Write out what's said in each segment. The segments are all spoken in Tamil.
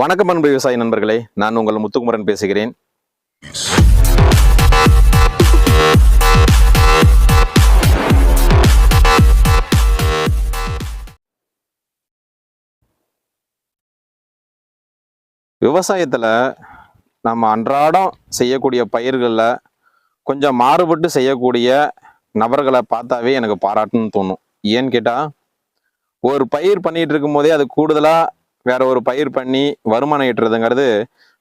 வணக்கம் அன்பு விவசாய நண்பர்களே நான் உங்கள் முத்துக்குமரன் பேசுகிறேன். விவசாயத்தில் நம்ம அன்றாடம் செய்யக்கூடிய பயிர்களில் கொஞ்சம் மாறுபட்டு செய்யக்கூடிய நபர்களை பார்த்தாவே எனக்கு பாராட்டுன்னு தோணும். ஏன்னு கேட்டால் ஒரு பயிர் பண்ணிட்டு இருக்கும் போதே அது கூடுதலாக வேற ஒரு பயிர் பண்ணி வருமானம் ஈட்டுறதுங்கிறது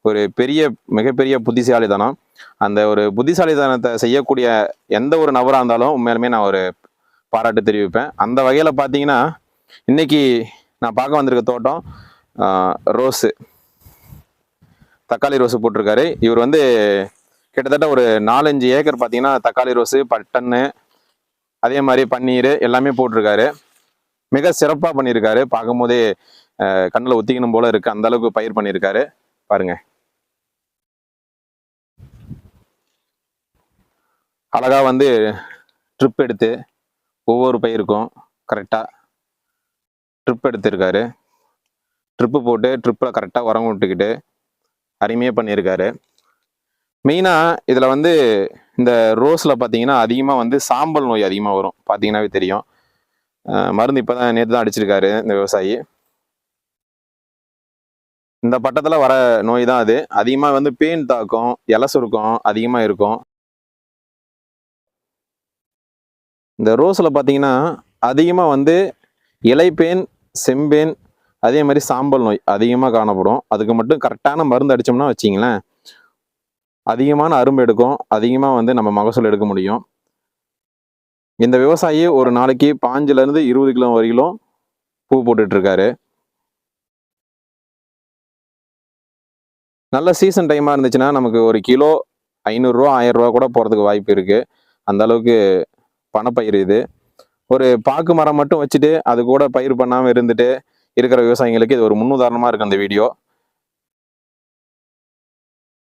ஒரு பெரிய மிகப்பெரிய புத்திசாலித்தனம். அந்த ஒரு புத்திசாலித்தனத்தை செய்யக்கூடிய எந்த ஒரு நபராக இருந்தாலும் உண்மையிலுமே நான் ஒரு பாராட்டு தெரிவிப்பேன். அந்த வகையில் பார்த்தீங்கன்னா இன்னைக்கு நான் பார்க்க வந்திருக்க தோட்டம் ஆஹ், ரோஸு. தக்காளி ரோஸு போட்டிருக்காரு. இவர் வந்து கிட்டத்தட்ட ஒரு நாலஞ்சு ஏக்கர் பார்த்தீங்கன்னா தக்காளி ரோஸு பட்டன்னு அதே மாதிரி பன்னீர் எல்லாமே போட்டிருக்காரு. மிக சிறப்பாக பண்ணியிருக்காரு பார்க்கும்போதே கண்ணில் ஒத்திக்கணும் போல இருக்கு. அந்த அளவுக்கு பயிர் பண்ணியிருக்காரு. பாருங்க. அழகா வந்து ட்ரிப் எடுத்து ஒவ்வொரு பயிருக்கும் கரெக்டாக ட்ரிப் எடுத்திருக்காரு. ட்ரிப்பு போட்டு ட்ரிப்பில் கரெக்டாக உரம் விட்டுக்கிட்டு அருமையாக பண்ணியிருக்காரு. மெயினாக இதில் வந்து இந்த ரோஸில் பார்த்தீங்கன்னா அதிகமாக வந்து சாம்பல் நோய் அதிகமாக வரும். பார்த்தீங்கன்னாவே தெரியும். மருந்து இப்போ தான் நேற்று தான் அடிச்சிருக்காரு இந்த விவசாயி. இந்த பட்டத்தில் வர நோய் தான் அது. அதிகமாக வந்து பேன் தாக்கம் இலை சுருக்கம் அதிகமாக இருக்கும். இந்த ரோஸில் பார்த்தீங்கன்னா அதிகமாக வந்து இலைப்பேன் செம்பேன் அதே மாதிரி சாம்பல் நோய் அதிகமாக காணப்படும். அதுக்கு மட்டும் கரெக்டான மருந்து அடித்தோம்னா வச்சிங்களேன் அதிகமான அரும்பு எடுக்கும். அதிகமாக வந்து நம்ம மகசூல் எடுக்க முடியும். இந்த விவசாயி ஒரு நாளைக்கு பாஞ்சுலேருந்து இருபது கிலோ வரையிலும் பூ போட்டுட்ருக்காரு நல்ல சீசன் டைமாக இருந்துச்சுன்னா நமக்கு ஒரு கிலோ ஐநூறுரூவா ஆயிரரூவா கூட போகிறதுக்கு வாய்ப்பு இருக்குது அந்த அளவுக்கு பணப்பயிர் இது. ஒரு பாக்கு மரம் மட்டும் வச்சுட்டு அது கூட பயிர் பண்ணாமல் இருந்துட்டு இருக்கிற விவசாயிங்களுக்கு இது ஒரு முன்னுதாரணமாக இருக்குது அந்த வீடியோ.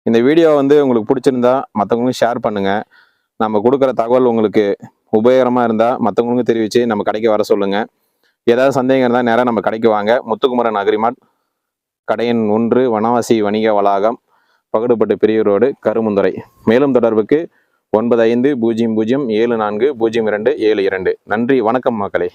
இந்த வீடியோ வந்து உங்களுக்கு பிடிச்சிருந்தா மற்றவங்களுக்கும் ஷேர் பண்ணுங்கள் நம்ம கொடுக்குற தகவல் உங்களுக்கு உபயோகரமாக இருந்தால் மற்றவங்களுக்கும் தெரிவித்து நம்ம கடைக்கு வர சொல்லுங்கள் ஏதாவது சந்தேகம் இருந்தால் நேராக நம்ம கடைக்கு வாங்க. முத்துக்குமரன் அக்ரிமாட் கடையின் ஒன்று வனவாசி வணிக வளாகம் பகுடுபட்டு பெரிய ரோடு கருமுந்துறை. மேலும் தொடர்புக்கு ஒன்பது ஐந்து பூஜ்ஜியம் பூஜ்ஜியம் ஏழு நான்கு பூஜ்ஜியம் இரண்டு ஏழு இரண்டு. நன்றி வணக்கம் மக்களே.